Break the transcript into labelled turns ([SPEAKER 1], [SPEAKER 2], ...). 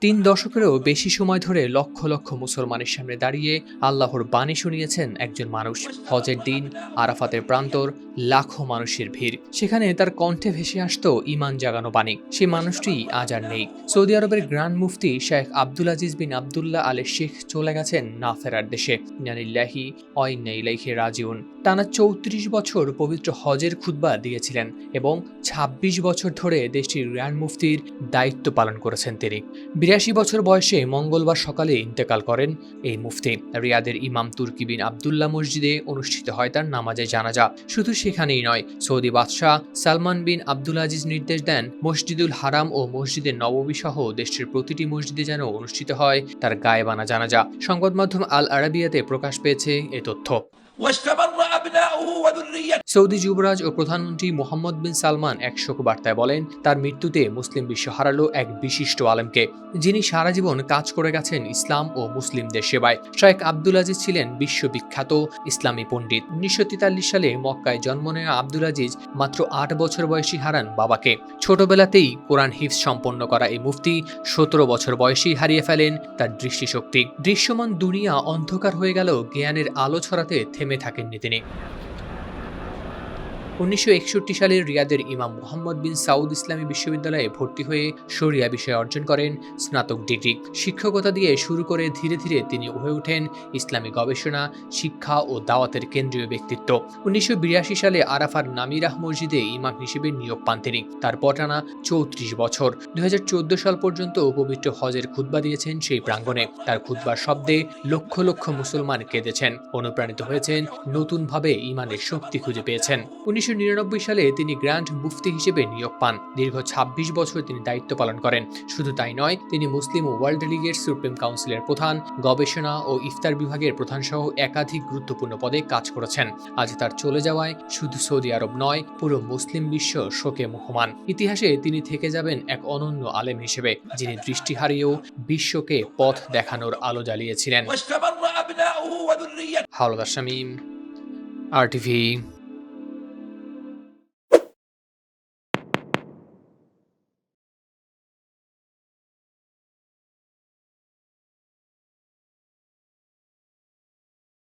[SPEAKER 1] তিন দশকেরও বেশি সময় ধরে লক্ষ লক্ষ মুসলমানের সামনে দাঁড়িয়ে আল্লাহর বাণী শুনিয়েছেন একজন মানুষ। হজের দিন, আরাফাতের প্রান্তর লাখো মানুষের ভিড়। সেখানে তার কণ্ঠে ভেসে আসতো ইমান জাগানো বাণী। সে মানুষটি আজ আর নেই। সৌদি আরবের grand Mufti Sheikh Abdul Aziz bin Abdullah Al Sheikh চলে গেছেন না ফেরার দেশে। নানিল্লাহি অইনাইলাইহি রাজিউন। টানা চৌত্রিশ বছর পবিত্র হজের খুতবা দিয়েছিলেন এবং ২৬ বছর ধরে দেশটির গ্র্যান্ড মুফতির দায়িত্ব পালন করেছেন তিনি। বিরাশি বছর বয়সে মঙ্গলবার সকালে ইন্তেকাল করেন এই মুফতি। রিয়াদের ইমাম তুর্কি বিন আবদুল্লাহ মসজিদে অনুষ্ঠিত হয় তার নামাজে জানাজা। শুধু সেখানেই নয়। সৌদি বাদশাহ সালমান বিন আব্দুল আজিজ নির্দেশ দেন, মসজিদুল হারাম ও মসজিদের নববী সহ দেশটির প্রতিটি মসজিদে যেন অনুষ্ঠিত হয়, তার গায়ে বানা জানা জানাজা। সংবাদ মাধ্যম আল আরাবিয়াতে প্রকাশ পেয়েছে এ তথ্য। সৌদি যুবরাজ ও প্রধানমন্ত্রী মোহাম্মদ বিন সালমান এক শোক বার্তায় বলেন, তার মৃত্যুতে মুসলিম বিশ্ব হারালো এক বিশিষ্ট আলেমকে, যিনি সারা জীবন কাজ করে গেছেন ইসলাম ও মুসলিমদের সেবায়। শায়েখ আব্দুল আজিজ ছিলেন বিশ্ববিখ্যাত ইসলামী পণ্ডিত। উনিশশো তেতাল্লিশ সালে মক্কায় জন্ম নেওয়া আব্দুল আজিজ মাত্র আট বছর বয়সী হারান বাবাকে। ছোটবেলাতেই কোরআন হিফজ সম্পন্ন করা এই মুফতি সতেরো বছর বয়সেই হারিয়ে ফেলেন তার দৃষ্টিশক্তি। দৃশ্যমান দুনিয়া অন্ধকার হয়ে গেল জ্ঞানের আলো ছড়াতে থেমে থাকেননি তিনি। উনিশশো একষট্টি সালের রিয়াদের ইমাম মোহাম্মদ বিন সাউদ ইসলামী বিশ্ববিদ্যালয়ে ভর্তি হয়ে শরিয়া বিষয়ে অর্জন করেন স্নাতক ডিগ্রি। শিক্ষকতা দিয়ে শুরু করে ধীরে ধীরে তিনি হয়ে ওঠেন ইসলামী গবেষণা, শিক্ষা ও দাওয়াতের কেন্দ্রীয় ব্যক্তিত্ব। উনিশশো বিরাশি সালে আরাফার নামিরাহ মসজিদে ইমাম হিসেবে নিয়োগ পান তিনি। তারপর টানা চৌত্রিশ বছর। দুই হাজার চোদ্দ সাল পর্যন্ত পবিত্র হজের খুতবা দিয়েছেন সেই প্রাঙ্গণে। তার খুতবার শব্দে লক্ষ লক্ষ মুসলমান কেঁদেছেন। অনুপ্রাণিত হয়েছেন, নতুনভাবে ইমানের শক্তি খুঁজে পেয়েছেন। উনিশশো উনিশশো সালে তিনি গ্র্যান্ড মুফতি হিসেবে নিয়োগ পান। দীর্ঘ ২৬ বছর তিনি দায়িত্ব পালন করেন। শুধু তাই নয় তিনি মুসলিম ওয়ার্ল্ড লিগের সুপ্রিম কাউন্সিলের প্রধান গবেষণা ও ইফতার বিভাগের প্রধান সহ একাধিক গুরুত্বপূর্ণ পদে কাজ করেছেন। আজ তার চলে যাওয়ায় শুধু সৌদি আরব নয় পুরো মুসলিম বিশ্ব শোকে মুহমান। ইতিহাসে তিনি থেকে যাবেন এক অনন্য আলেম হিসেবে যিনি দৃষ্টি হারিয়েও বিশ্বকে পথ দেখানোর আলো জ্বালিয়েছিলেন। Howlader Shamim R TV